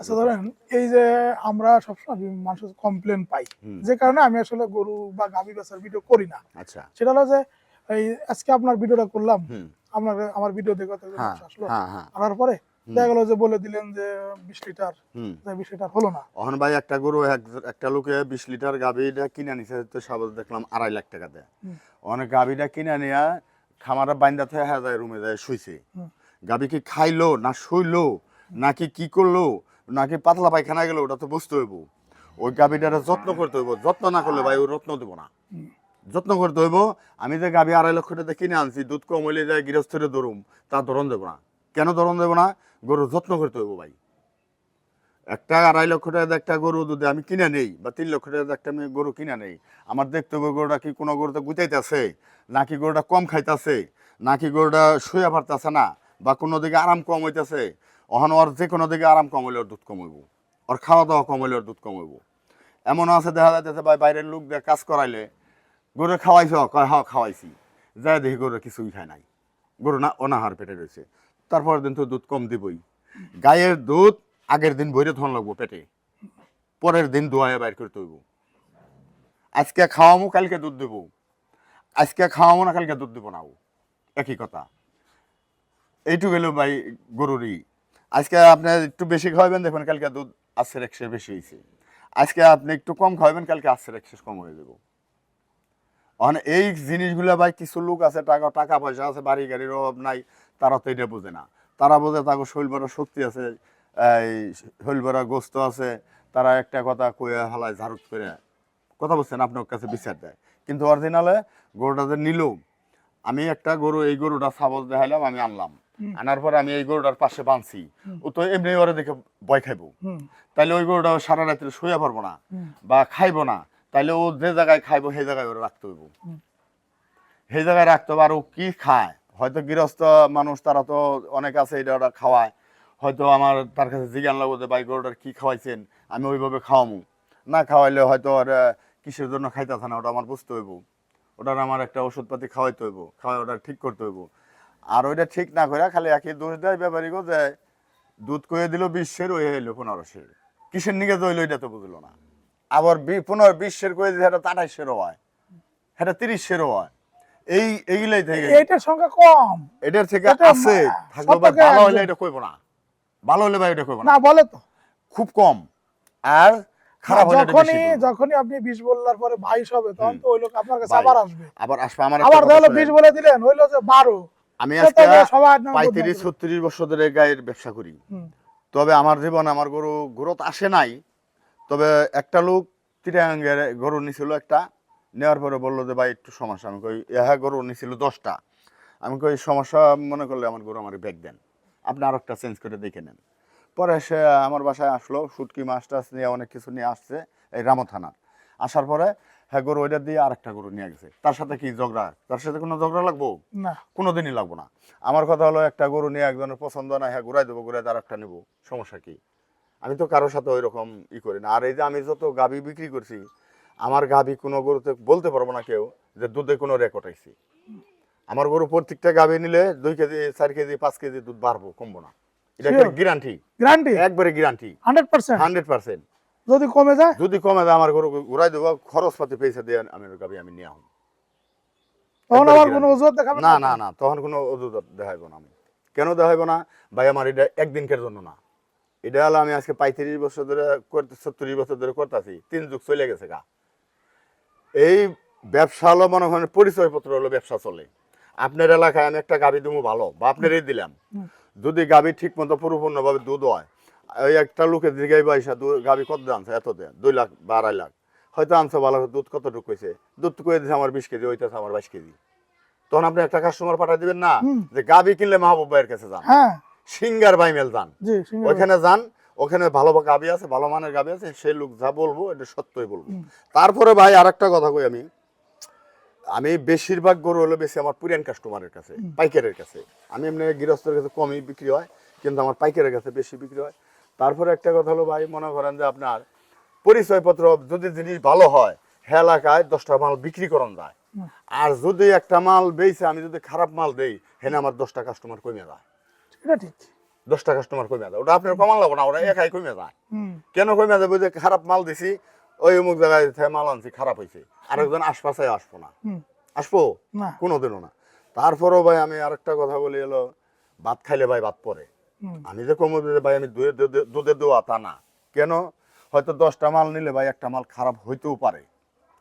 আচ্ছা ধরেন এই যে আমরা সবসময় মানুষের কমপ্লেন পাই। যে কারণে আমি আসলে গরু বা গাভী বেচার ভিডিও করি না। আচ্ছা। সেটা হলো যে এই আজকে আপনার ভিডিওটা করলাম আপনার আমার ভিডিও দেখে হ্যাঁ মানুষ আসলো। হ্যাঁ হ্যাঁ। আনার পরে দেখা গেলো যে বলে দিলেন যে বিশ লিটার বিশ লিটার হলো না। অহন ভাই একটা গরু এক- একটা লোকে বিশ লিটার গাভীটা কিনে নিছে তো সব দেখলাম আড়াই লাখ টাকা দেয়। অনেক গাভীটা কিনে নিয়ে খামারে বাইন্দা থেকে হ্যাঁ যায় রুমে যায় শুইছে। গাভী কি খাইলো না শুইলো? নাকি কি করল? নাকি পাতলা পায়খানা গেলে ওটা তো বুঝতে হইব। ওই গাভীটার যত্ন করতে হইব। যত্ন না করলে ভাই ও রত্ন দেবো না। যত্ন করতে হইব। আমি যে গাভী আড়াই লক্ষ টাকা কিনে আনছি, দুধ কম হইলে যায় গৃহস্থরে ধরুম, তা ধরন দেবো না। কেন ধরন দেবো না? গরুর যত্ন করতে হইব ভাই। একটা আড়াই লক্ষ টাকা একটা গরু যদি আমি কিনে নেই, বা তিন লক্ষ টাকা একটা আমি গরু কিনে নেই, আমার দেখতে হবে গরুটা কি কোনো গরুটা গুতাইতেছে নাকি গরুটা কম খাইতেছে নাকি গরুটা শুয়ে পারতেছে না, বা কোনো দিকে আরাম কম হইতেছে অহন ওর যে কোনো দিকে আরাম কম হইলে ওর দুধ কম হইব ওর খাওয়া দাওয়া কম হইলে ওর দুধ কম হইব এমন আছে, দেখা যাইতেছে ভাই বাইরের লোক দিয়ে কাজ করাইলে গরু খাওয়াইছ কয় হ্যাঁ খাওয়াইছি। যাই দেখি গরু কিছুই খায় নাই। গরু না, অনাহার পেটে রয়েছে। তারপরের দিন তো দুধ কম দিবই। গায়ের দুধ আগের দিন ভরে ধন লাগবো পেটে। পরের দিন দোয়ায় বাইর করতে হইব আজকে খাওয়ামো, কালকে দুধ দেবো। আজকে খাওয়ামো না, কালকে দুধ দেবো না একই কথা। এইটুকু গেল ভাই গরুরই আজকে আপনি একটু বেশি খাওয়াবেন দেখবেন কালকে দুধ আশের একশো বেশি হয়েছে। আজকে আপনি একটু কম খাওয়াবেন, কালকে আশের একশো কম হয়ে যাব। মানে এই জিনিসগুলো ভাই, কিছু লোক আছে, টাকা টাকা পয়সা আছে, বাড়ি গাড়ির অভাব নাই, তারা তো এটা বোঝে না। তারা বোঝে তাকে শৈল বড় শক্তি আছে, এই শৈল বড় গোস্ত আছে, তারা একটা কথা কয়ে হালায় ঝাড়ুত করে। কথা বলছেন, আপনার কাছে বিচার দেয়। কিন্তু অরিজিনালে গরুটা যে নিল, আমি একটা গরু, এই গরুটা সাবজ দেখাইলাম, আমি আনলাম। আনার পরে আমি এই গরুটার পাশে বাঁধছি ও তো এমনি ওরা দেখে ভয় খাইবো। তাইলে ওই গরুটা সারা রাত্রে শুয়ে পারব না বা খাইবো না। তাইলে ও যে জায়গায় খাইবো সেই জায়গায় ওরা রাখতে হইব। সেই জায়গায় রাখতে হবে আর ও কি খায়? হয়তো গৃহস্থ মানুষ তারা তো অনেক আছে এটা ওরা খাওয়ায়। হয়তো আমার তার কাছে জিজ্ঞান লাগবো যে ভাই গরুটার কি খাওয়াইছেন? আমি ওইভাবে খাওয়ামু। না খাওয়াইলে হয়তো আর কিসের জন্য খাইতেছে না ওটা আমার বুঝতে হইব। ওটার আমার একটা ওষুধপাতি খাওয়াইতে হইব খাওয়াই ওটা ঠিক করতে হইব। আর ওইটা ঠিক না করে খালি একই দোষ দেয় ব্যাপারী গো যে দুধ কয়ে দিল বিশ্বের ওই হইল পনেরোশের। কিসের নিকে দইলো এটা তো বুঝলো না। আবার পনেরো বিশ্বের কয়ে দিলে এটা আঠাইশেরও হয়। এটা তিরিশেরও হয়। এই এইগুলাই থেকে। এইটার সংখ্যা কম। এটার থেকে আছে। ভালো হলে এটা কইব না। ভালো হলে ভাই এটা কইব না। বলে তো। খুব কম। আর খারাপ হলে যখনই যখনই আপনি বিষ বললার পরে বাইশ হবে তখন তো ওই লোক আপনার কাছে আবার আসবে। আবার আসবে আমার আবার তাহলে শোনেন। বলে দিলেন হইল যে বারো। আমি আজকে পঁয়ত্রিশ ছত্রিশ বছর ধরে গায়ের ব্যবসা করি। তবে আমার জীবনে আমার গরু গ্রোথ আসে নাই। তবে একটা লোক তিরাঙ্গের গরু নিছিল একটা নেওয়ার পরে বলল যে ভাই একটু সমস্যা। আমি কই হ্যাঁ গরু নিছিল দশটা। আমি কই সমস্যা? মনে করলে আমার গরু আমার ব্যাগ দেন। আপনি আর একটা চেঞ্জ করে দেখে নেন। পরে সে আমার বাসায় আসলো শুটকি মাছ টাছ নিয়ে অনেক কিছু নিয়ে আসছে এই রামো থানার। আসার পরে হ্যাঁ গরু ওইটা দিয়ে আর একটা গরু নিয়ে গেছে। তার সাথে কি ঝগড়া? তার সাথে কোনো ঝগড়া লাগবো? না। কোনোদিনই লাগবো না। আমার কথা হলো একটা গরু নিয়ে একজনের পছন্দ না হ্যাঁ ঘুরাই দেবো ঘুরাই আর একটা নেব। সমস্যা কি? আমি তো কারোর সাথে ওই রকম ই করি না। আর এই যে আমি যত গাভি বিক্রি করছি আমার গাভি কোনো গরুতে বলতে পারব না কেউ যে দুধে কোনো রেকর্ড আইছি। আমার গরু প্রত্যেকটা গাভি নিলে দুই কেজি চার কেজি পাঁচ কেজি দুধ বাড়বো কমবো না। এটা. গ্যারান্টি গ্যারান্টি একবারে guarantee hundred percent hundred percent যদি কমে যায়? যদি কমে যায় আমার গরু ঘুরাই দেবো। খরচ পাতি পয়সা দিয়ে আমি গাভি আমি নিয়ে আসব। তখন আবার কোনো guarantee। ওজুর না না? না তখন কোনো অজুহাত দেখাইব না আমি। কেন দেখাইব না? ভাই আমার এটা একদিনকার জন্য না। এটা হলো আমি আজকে পঁয়ত্রিশ বছর ধরে করতে ছত্রিশ বছর ধরে করতেছি। তিন যুগ চলে গেছে গা। এই ব্যবসা হলো মনে হয় পরিচয়পত্র হলো ব্যবসা চলে। আপনার এলাকায় আমি একটা গাভি দেবো ভালো বা আপনারই দিলাম। যদি গাভি ঠিক মতো পরিপূর্ণভাবে দুধ হয় ওই একটা লোকের দিকে পয়সা গাভি কত আনছে? এত দেয় দুই লাখ বা আড়াই লাখ। হয়তো আনছে ভালো দুধ কতটুকু হয়েছে দুধ কয়ে দিয়েছে আমার বিশ কেজি ওইটাছে আমার বাইশ কেজি। তখন আপনি একটা কাস্টমার পাঠাই দিবেন না। যে গাভি কিনলে মাহবুব ভাইয়ের কাছে যান। হ্যাঁ। সিঙ্গার বাইমেল যান। ওখানে যান ওখানে ভালো গাবি আছে ভালো মানের গাবি আছে সেই লোক যা বলব এটা সত্যই বলব। তারপরে ভাই আর একটা কথা কই আমি? আমি বেশিরভাগ গরু হলো বেশি আমার পুরান কাস্টমারের কাছে পাইকারের কাছে। আমি এমনি গৃহস্থের কাছে কমই বিক্রি হয় কিন্তু আমার পাইকারের কাছে বেশি বিক্রি হয়। তারপরে একটা কথা হলো ভাই মনে করেন যে আপনার পরিচয়পত্র যদি জিনিস ভালো হয় হে এলাকায় দশটা মাল বিক্রি করন যায়। আর যদি একটা মাল বেইছে আমি যদি খারাপ মাল দেই হেনে আমার দশটা কাস্টমার কমে যায়। এটা ঠিক। দশটা কাস্টমার কমে যায়। ওটা আপনার কমান লাগবো না ওরা একাই কমে যায়। কেন কমে যাবে যে খারাপ মাল দিছি ওই অমুক জায়গায় মাল আনছি খারাপ হয়েছে আরেকজন আশপাশে আসব না। আসব? কোনোদিনও না। তারপরেও ভাই আমি আরেকটা কথা বলি এলো ভাত খাইলে ভাই ভাত পরে। আমি যে কম ভাই আমি দুধে দেওয়া তা না। কেন? হয়তো দশটা মাল নিলে ভাই একটা মাল খারাপ হইতেও পারে।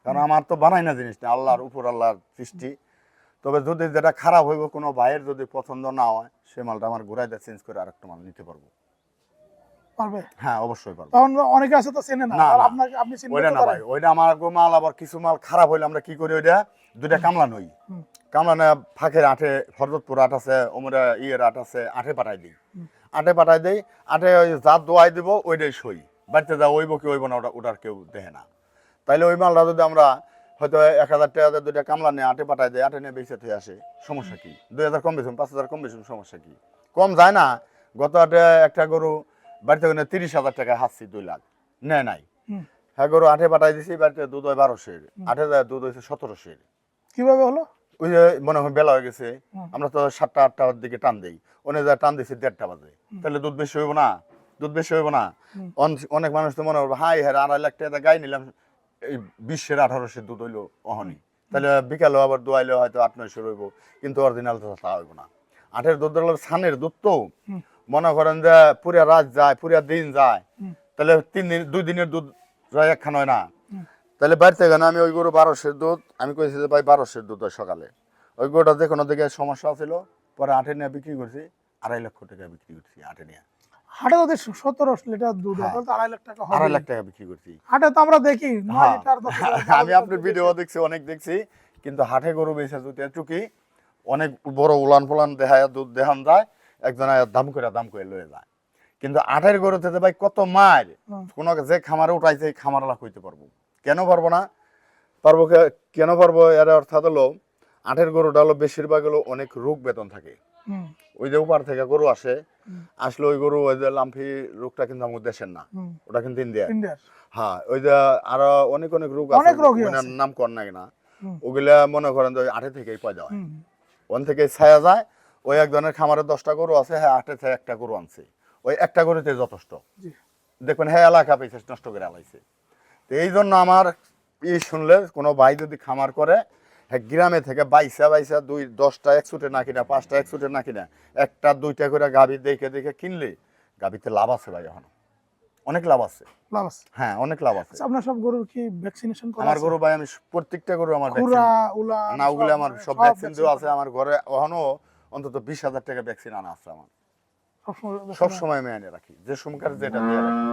কারণ আমার তো বানাই না জিনিসটা আল্লাহর উপর আল্লাহর সৃষ্টি। তবে যদি যেটা খারাপ হইব কোনো ভাইয়ের যদি পছন্দ না হয় সে মালটা আমার ঘুরাই দেয় চেঞ্জ করে আরেকটা মাল নিতে পারব। পারবে? হ্যাঁ অবশ্যই পারব। তখন অনেকে আছে তো চেনে না। আর আপনাকে আপনি চিনতে ওইটা না ভাই ওইটা আমার গো মাল আবার কিছু মাল খারাপ হইলে আমরা কি করি ওইটা? দুইটা কামলা নই। হুম। কামলা না ফাঁকের আঠে হরদতপুর আট আছে ওমরা ইয়ের আট আছে আঠে পাঠাই দিই। পাঠাই দেই আঠে ওই যা দোয়াই দিব ওইটাই সই। বাড়িতে যা ওইব কি ওইব না ওটা ওটার কেউ দেখে না। তাইলে ওই মালটা যদি আমরা হয়তো এক হাজার টাকা দুইটা কামলা নিয়ে আটে পাঠাই দেয় আটে নিয়ে বেঁচে থেকে আসে সমস্যা কি? দুই হাজার কম বেশি পাঁচ হাজার কম বেশি সমস্যা কি? কম যায় না। গত আটে একটা গরু বাড়িতে ওখানে তিরিশ হাজার টাকা হাসছি দুই লাখ। নেয় নাই। হ্যাঁ গরু আঠে পাঠাই দিছি বাড়িতে দুধ হয় বারোশের আঠে দুধ হয়েছে সতেরোশের কীভাবে হলো? ওই যে মনে হয় বেলা হয়ে গেছে আমরা তো সাতটা আটটার দিকে টান দেই। অনেক জায়গায় টান দিছি দেড়টা বাজে। তাহলে দুধ বেশি হইব না দুধ বেশি হইব না। অনেক মানুষ তো মনে করবে হাই হ্যাঁ আড়াই লাখ টাকা গাই নিলাম। এই বিশের আঠারোশের দুধ হইল অহনি। তাহলে বিকালে আবার দোয়াইলে হয়তো আট নয়শো রইব কিন্তু অরিজিনাল তো তা হইব না। আঠের দুধ সানের দুধ তো। মনে করেন যে পুরা রাত যায় পুরা দিন যায় তাহলে তিন দিন দুই দিনের দুধ যায় একখান হয় না। তাহলে বাড়িতে গেলে আমি ওই গরু বারোশের দুধ আমি কইছি যে ভাই বারোশের দুধ হয় সকালে। ওই গরুটা যে কোনো দিকে সমস্যা ছিল পরে আটে নিয়ে বিক্রি করছি আড়াই লক্ষ টাকা বিক্রি করছি আটে নিয়ে। হাটে সতেরো লিটার দুধ হয় আড়াই লাখ টাকা আড়াই লাখ টাকা বিক্রি করছি। হাটে তো আমরা দেখি হ্যাঁ। আমি আপনার ভিডিও দেখছি অনেক দেখছি কিন্তু হাটে গরু বেচা যদি চুকি অনেক বড় উলান ফুলান দেখায় দুধ দেখান যায় একজন দাম করে দাম করে লয়ে যায়। কিন্তু আটের গরু থেকে ভাই কত মার। কোনো যে খামারে উঠাইছে এই খামারলা কইতে পারব। কেন পারব না? পারব কেন পারব? এর অর্থাৎ হলো আটের গরুটা হলো বেশিরভাগ হলো অনেক রোগ বেতন থাকে। ওই যে উপার থেকে গরু আসে আসলে ওই গরু ওই যে লাম্ফি রোগটা কিন্তু আমাদের দেশের না। ওটা কিন্তু ইন্ডিয়ার। ইন্ডিয়ার। হ্যাঁ ওই যে আরও অনেক অনেক রোগ আছে। নাম কর না। ওগুলা মনে করেন যে ওই আটে থেকেই হয় হুম, ওখান থেকে ছায়া যায় ওই একজনের খামারে দশটা গরু আছে হ্যাঁ আটে থেকে একটা গরু আনছে। ওই একটা গরুতে যথেষ্ট। দেখবেন হ্যাঁ এলাকা পেয়েছে নষ্ট করে আলাইছে। তো এই জন্য আমার ই শুনলে কোনো ভাই যদি খামার করে হ্যাঁ গ্রামে থেকে বাইসা বাইসা দুই দশটা এক ছুটে না কিনা পাঁচটা এক ছুটে না কিনা একটা দুইটা করে গাভি দেখে দেখে কিনলে গাভিতে লাভ আছে ভাই এখন। অনেক লাভ আছে। লাভ আছে? হ্যাঁ অনেক লাভ আছে। আচ্ছা, আপনার সব গরুর কি ভ্যাকসিনেশন করা আমার গরু ভাই আমি প্রত্যেকটা গরু আমার না ওগুলো আমার সব ভ্যাকসিন দেওয়া আছে আমার ঘরে এখনও অন্তত বিশ হাজার টাকা ভ্যাকসিন আনা আছে আমার। সব সময়। আমি এনে রাখি। যে সময়কার যেটা দিয়ে রাখি।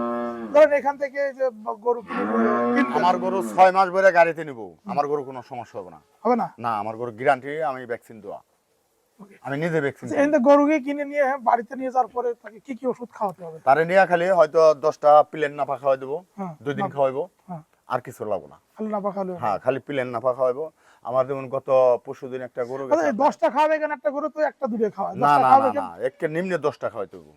ধরেন এখান থেকে যে গরু আমার গরু ছয় মাস ধরে গাড়িতে নিব। আমার গরু কোনো সমস্যা হবে না। হবে না? না আমার গরু গ্যারান্টি আমি ভ্যাকসিন দেওয়া। আমি নিজে ভ্যাকসিন আচ্ছা, থেকে গরুকে কিনে নিয়ে বাড়িতে নিয়ে যাওয়ার পরে তাকে কি কি ওষুধ খাওয়াতে হবে? তারে নিয়ে খালি হয়তো দশটা প্লেন নাফা খাওয়াই দেবো। হ্যাঁ, দুই দিন খাওয়াইবো। হ্যাঁ। আর কিছু লাগবো না। খালি না পাখালে হ্যাঁ খালি প্লেন নাফা খাওয়াইবো। আমার যেমন গত পরশু দিন একটা গরু দশটা খাওয়াবে কেন একটা গরু তো একটা দুটো খাওয়া না না না কেন? না একে নিম্নে দশটা খাওয়াইতে হইবো।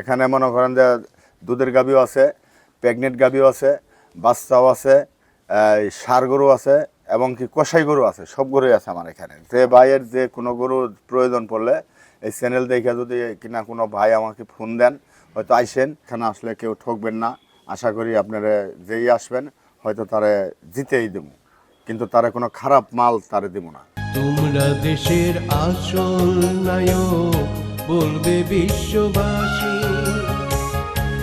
এখানে মনে করেন যে দুধের গাভিও আছে, প্রেগনেন্ট গাভিও আছে, বাচ্চাও আছে ষাঁড় গরু আছে, এবং কি কষাই গরু আছে, সব গরুই আছে আমার এখানে। যে ভাইয়ের যে কোনো গরু প্রয়োজন পড়লে এই চ্যানেল দেখে যদি কিনা কোনো ভাই আমাকে ফোন দেন, হয়তো আইসেন, এখানে আসলে কেউ ঠকবেন না। আশা করি আপনারা যেই আসবেন, হয়তো তারে জিতেই দেবো কিন্তু তারে কোনো খারাপ মাল তারে দেবো না। তোমরা দেশের আসল নায়ক, বলবে বিশ্ববাসী